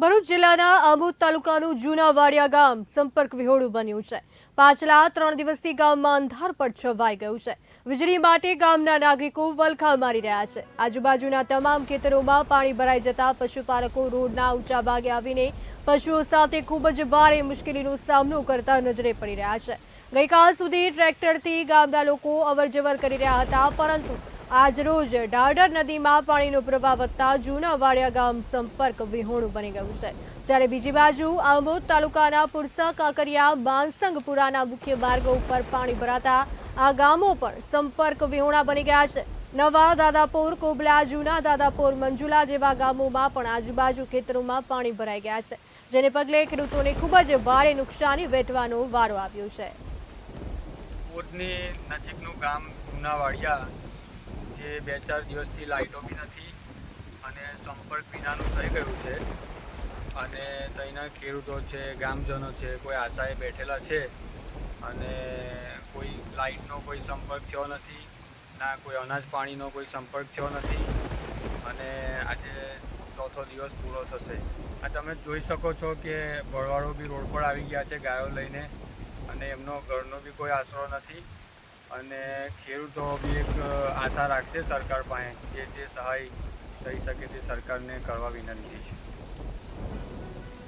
ભરૂચ જિલ્લાના આંબોદ તાલુકાનું જૂના વાડિયા ગામ સંપર્ક વિહોળું બન્યું છે. પાછલા ત્રણ દિવસથી ગામમાં અંધારપટ છવાઈ ગયું છે. વીજળી માટે ગામના નાગરિકો વલખા મારી રહ્યા છે. આજુબાજુના તમામ ખેતરોમાં પાણી ભરાઈ જતા પશુપાલકો રોડના ઊંચા ભાગે આવીને પશુઓ સાથે ખૂબ જ ભારે મુશ્કેલીનો સામનો કરતા નજરે પડી રહ્યા છે. ગઈકાલ સુધી ટ્રેક્ટરથી ગામના લોકો અવરજવર કરી રહ્યા હતા, પરંતુ આજરોજ ડાડર નદીમાં પાણીનો પ્રવાહ વધતા જૂના વાડિયા ગામ સંપર્ક વિહોણું બની ગયું છે. જ્યારે બીજી બાજુ આંબોદ તાલુકાના પુરસા કાંકરિયા બાનસંગપુરાના મુખ્ય માર્ગો ઉપર પાણી ભરાતા આ ગામો પણ સંપર્ક વિહોણા બની ગયા છે. નવા દાદાપોર, કોબલા, જૂના દાદાપોર, મંજુલા જેવા ગામોમાં પણ આજુબાજુ ખેતરોમાં પાણી ભરાઈ ગયા છે, જેને પગલે ખેડૂતોને ખૂબ જ ભારે નુકસાની વેઠવાનો વારો આવ્યો છે. નજીકનું ગામ જૂનાવાડિયા જે બે ચાર દિવસથી લાઇટો બી નથી અને સંપર્ક વિનાનું થઈ ગયું છે. અને ત્યાંના ખેડૂતો છે, ગામજનો છે, કોઈ આશાએ બેઠેલા છે અને કોઈ લાઇટનો કોઈ સંપર્ક થયો નથી, ના કોઈ અનાજ પાણીનો કોઈ સંપર્ક થયો નથી અને આજે ચોથો દિવસ પૂરો થશે. આ તમે જોઈ શકો છો કે ભરવાડો બી રોડ પર આવી ગયા છે ગાયો લઈને અને એમનો ઘરનો બી કોઈ આશરો નથી. અને ખેડૂતો બી એક આશા રાખશે સરકાર પાસે જે તે સહાય થઈ શકે તે સરકારને કરવા વિનંતી છે.